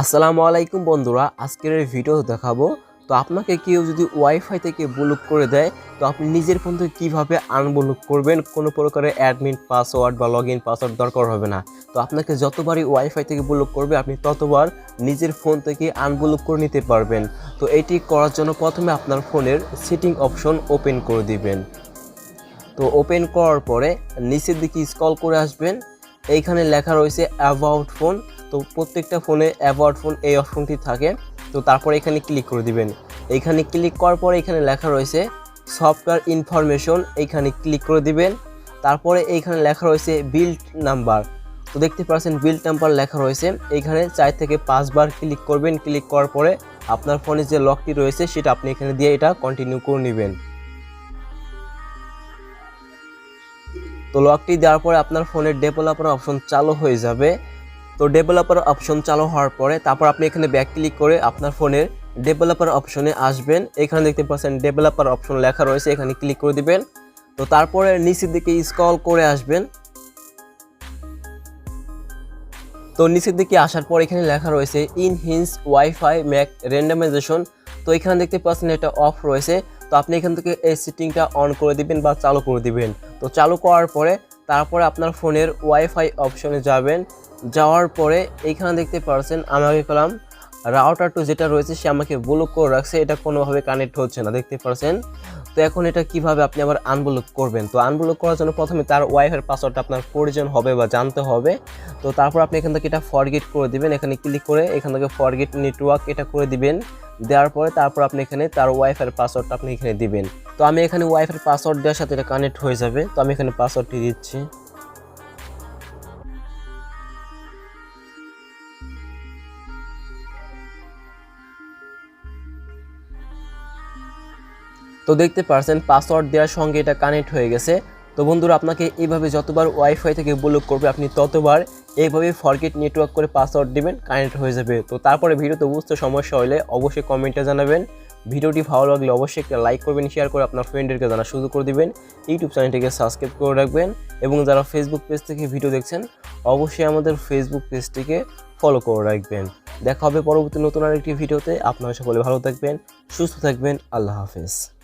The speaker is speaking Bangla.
আসসালামু আলাইকুম বন্ধুরা, আজকের এই ভিডিও দেখাবো। তো আপনাকে কেউ যদি ওয়াইফাই থেকে ব্লক করে দেয়, তো আপনি নিজের ফোন থেকে কীভাবে আনব্লক করবেন? কোনো প্রকারের অ্যাডমিন পাসওয়ার্ড বা লগ ইন পাসওয়ার্ড দরকার হবে না। তো আপনাকে যতবারই ওয়াইফাই থেকে ব্লক করবে, আপনি ততবার নিজের ফোন থেকে আনব্লক করে নিতে পারবেন। তো এটি করার জন্য প্রথমে আপনার ফোনের সেটিং অপশন ওপেন করে দিবেন। তো ওপেন করার পরে নিচের দিকে স্ক্রল করে আসবেন। এইখানে লেখা রয়েছে অ্যাবাউট ফোন তো প্রত্যেকটা ফোনে অ্যাবাউট ফোন এই অপশনটি থাকে। তো তারপর এখানে ক্লিক করে দিবেন। এইখানে ক্লিক করার পরে এখানে লেখা রয়েছে সফটওয়্যার ইনফরমেশন এইখানে ক্লিক করে দিবেন। তারপরে এইখানে লেখা রয়েছে বিল্ড নাম্বার তো দেখতে পাচ্ছেন বিল্ড নাম্বার লেখা রয়েছে। এইখানে চার থেকে পাঁচবার ক্লিক করবেন। ক্লিক করার পরে আপনার ফোনে যে লকটি রয়েছে, সেটা আপনি এখানে দিয়ে এটা কন্টিনিউ করে নেবেন। তো লকটি দেওয়ার পরে আপনার ফোনের ডেভেলপার অপশন চালু হয়ে যাবে। তো ডেভেলপার অপশন চালু হওয়ার পরে তারপর আপনি এখানে ব্যাক ক্লিক করে আপনার ফোনের ডেভেলপার অপশনে আসবেন। এখানে দেখতে পাচ্ছেন ডেভেলপার অপশন লেখা রয়েছে, এখানে ক্লিক করে দিবেন। তো তারপরে নিচের দিকে স্ক্রল করে আসবেন। তো নিচের দিকে আসার পর এখানে লেখা রয়েছে ইন হিন্স ওয়াইফাই ম্যাক র্যান্ডামাইজেশন তো এখানে দেখতে পাচ্ছেন এটা অফ রয়েছে। তো আপনি এখান থেকে এই সেটিংটা অন করে দিবেন বা চালু করে দিবেন। তো চালু করার পরে তারপরে আপনার ফোনের ওয়াইফাই অপশনে যাবেন। যাওয়ার পরে এইখানে দেখতে পাচ্ছেন আমাকে কলাম রাউটার টু যেটা রয়েছে সে আমাকে ব্লক করে রাখছে, এটা কোনোভাবে কানেক্ট হচ্ছে না, দেখতে পাচ্ছেন তো এখন এটা কীভাবে আপনি আবার আনব্লক করবেন? তো আনব্লক করার জন্য প্রথমে তার ওয়াইফাই পাসওয়ার্ডটা আপনার প্রয়োজন হবে বা জানতে হবে। তো তারপর আপনি এখান থেকে এটা ফরগেট করে দিবেন, এখানে ক্লিক করে এখান থেকে ফরগেট নেটওয়ার্ক এটা করে দিবেন। দেওয়ার পরে তারপর আপনি এখানে তার ওয়াইফাই পাসওয়ার্ডটা আপনি এখানে দিবেন। তো আমি এখানে ওয়াইফাই পাসওয়ার্ড দেওয়ার সাথে এটা কানেক্ট হয়ে যাবে। তো আমি এখানে পাসওয়ার্ডটি দিচ্ছি। তো দেখতে পারছেন পাসওয়ার্ড দেওয়ার সঙ্গে এটা কানেক্ট হয়ে গেছে। তো বন্ধুরা, আপনাকে এইভাবে যতবার ওয়াইফাই থেকে ব্লক করবে, আপনি ততবার এইভাবে ফরগেট নেটওয়ার্ক করে পাসওয়ার্ড দিবেন কানেক্ট হয়ে যাবে। তো তারপরে ভিডিওতে বুঝতে সমস্যা হলে অবশ্যই কমেন্টে জানাবেন। ভিডিওটি ভালো লাগলে অবশ্যই একটা লাইক করবেন শেয়ার করে আপনার ফ্রেন্ডদেরকে জানা শুরু করে দিবেন। ইউটিউব চ্যানেলটিকে সাবস্ক্রাইব করে রাখবেন এবং যারা ফেসবুক পেজ থেকে ভিডিও দেখছেন, অবশ্যই আমাদের ফেসবুক পেজটিকে ফলো করে রাখবেন। দেখা হবে পরবর্তী নতুন আরেকটি ভিডিওতে আপনারা সকলে ভালো থাকবেন, সুস্থ থাকবেন। আল্লাহ হাফেজ।